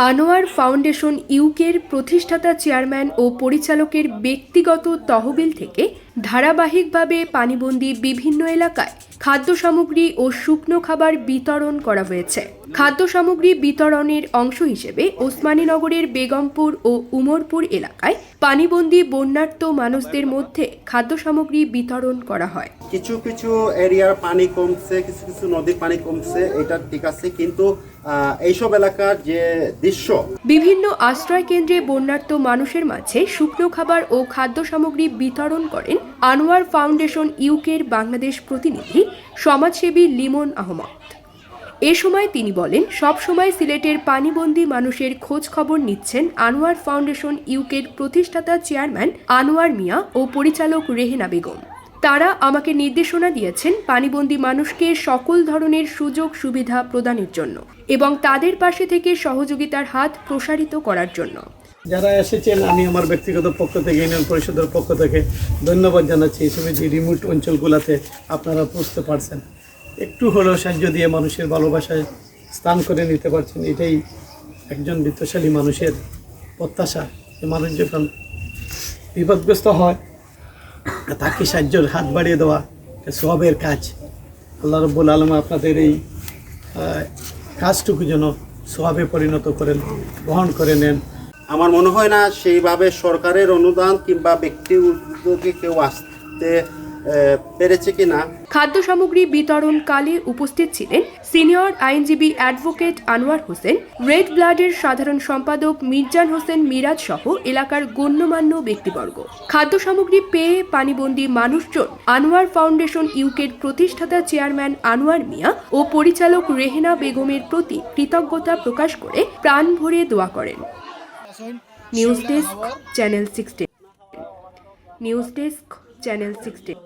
Anwar foundation ইউকের প্রতিষ্ঠাতা chairman ও পরিচালকের ব্যক্তিগত তহবিল থেকে ধারাবাহিকভাবে পানিবন্দী বিভিন্ন এলাকায় খাদ্য সামগ্রী ও শুকনো খাবার বিতরণ করা হয়েছে। খাদ্য সামগ্রী বিতরণের অংশ হিসেবে ওসমানীনগরের বেগমপুর ও উমরপুর এলাকায় পানিবন্দী বন্যার্ত মানুষদের মধ্যে খাদ্য সামগ্রী বিতরণ করা হয়। কিছু কিছু এরিয়ার পানি কমছে, কিছু কিছু নদীর পানি কমছে এটা ঠিক আছে, কিন্তু এইসব এলাকার যে দৃশ্য। বিভিন্ন আশ্রয় কেন্দ্রে বন্যার্ত মানুষের মাঝে শুকনো খাবার ও খাদ্য সামগ্রী বিতরণ করেন আনোয়ার ফাউন্ডেশন ইউকের বাংলাদেশ প্রতিনিধি সমাজসেবী লিমন আহমদ। এ সময় তিনি বলেন, সব সময় সিলেটের পানিবন্দী মানুষের খোঁজ খবর নিচ্ছেন আনোয়ার ফাউন্ডেশন ইউকের প্রতিষ্ঠাতা চেয়ারম্যান আনোয়ার মিয়া ও পরিচালক রেহেনা বেগম। তারা আমাকে নির্দেশনা দিয়েছেন পানিবন্দী মানুষকে সকল ধরনের সুযোগ সুবিধা প্রদানের জন্য এবং তাদের পাশে থেকে সহযোগিতার হাত প্রসারিত করার জন্য। যারা এসেছেন, আমি আমার ব্যক্তিগত পক্ষ থেকে, ইউনিয়ন পরিষদের পক্ষ থেকে ধন্যবাদ জানাচ্ছি। সময় যে রিমোট অঞ্চলগুলোতে আপনারা পৌঁছতে পারছেন, একটু হলেও সাহায্য দিয়ে মানুষের ভালোবাসায় স্থান করে নিতে পারছেন। এটাই একজন বৃত্তশালী মানুষের প্রত্যাশা। যে মানুষ যখন বিপদগ্রস্ত হয় তাকে সাহায্যের হাত বাড়িয়ে দেওয়া সবের কাজ। আল্লাহ রব্বুল আলম আপনাদের এই কাজটুকু যেন সবে পরিণত করেন গ্রহণ করে নেন। আমার মনে হয় না সেইভাবে সরকারের অনুদান কিংবা ব্যক্তি উদ্যোগে কেউ আসতে পেরেছে কিনা খাদ্য সামগ্রী বিতরণকালে উপস্থিত ছিলেন সিনিয়র আইনজীবী অ্যাডভোকেট আনোয়ার হোসেন রেড ব্লাডের সাধারণ সম্পাদক মির্জান হোসেন মিরাজ সহ এলাকার গণ্যমান্য ব্যক্তিবর্গ। খাদ্য সামগ্রী পেয়ে পানিবন্দী মানুষজন আনোয়ার ফাউন্ডেশন ইউকের প্রতিষ্ঠাতা চেয়ারম্যান আনোয়ার মিয়া ও পরিচালক রেহেনা বেগমের প্রতি কৃতজ্ঞতা প্রকাশ করে প্রাণ ভরে দোয়া করেন। News desk channel sixteen. News desk. Channel sixteen